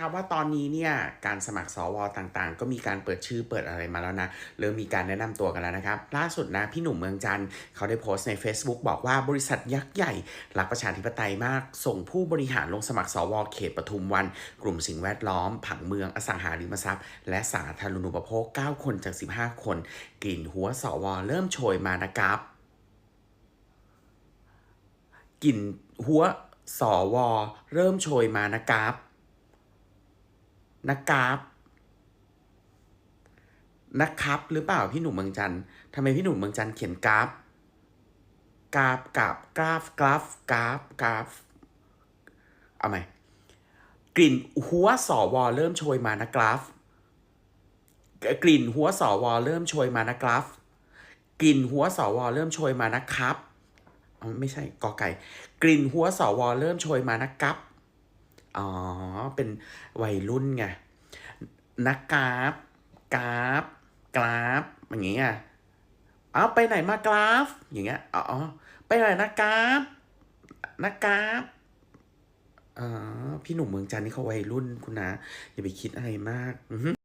ครับว่าตอนนี้เนี่ยการสมัครสวต่างๆ ก็มีการเปิดชื่อเปิดอะไรมาแล้วนะเริ่มมีการแนะนำตัวกันแล้วนะครับ ล่าสุดนะพี่หนุ่มเมืองจันทร์เขาได้โพสต์ใน Facebook บอกว่าบริษัทยักษ์ใหญ่รักประชาธิปไตยมาก ส่งผู้บริหารลงสมัครสวเขตปทุมวัน กลุ่มสิ่งแวดล้อม ผังเมืองอสังหาริมทรัพย์ และสาธารณูปโภค 9 คนจาก 15 คน กลิ่นหัวสวเริ่มโชยมานะครับกลิ่นหัวสวเริ่มโชยมานะครับ นะครับนะครับ หรือเปล่าพี่หนุ่มเมืองจันทร์ทำไมพี่หนุ่มเมืองจันทร์เขียนกราฟกราฟกราฟกราฟกราฟกราฟกราฟเอาใหมกลิ่นหัวสวเริ่มโชยมานะครับกลิ่นหัวสวเริ่มโชยมานะครับกลิ่นหัวสวเริ่มโชยมานะครับอ๋อไม่ใช่กอไก่ กลิ่นหัวสวเริ่มโชยมานะครับ อ๋อ เป็นวัยรุ่นไงนักกราฟกราฟกราฟอย่างเงี้ยเอาไปไหนมากราฟ อย่างเงี้ยอ๋อไปไหนนะกราฟนักกราฟอ๋อพี่หนุ่มเมืองจันนี่เขาวัยรุ่นคุณนะอย่าไปคิดอะไรมากอ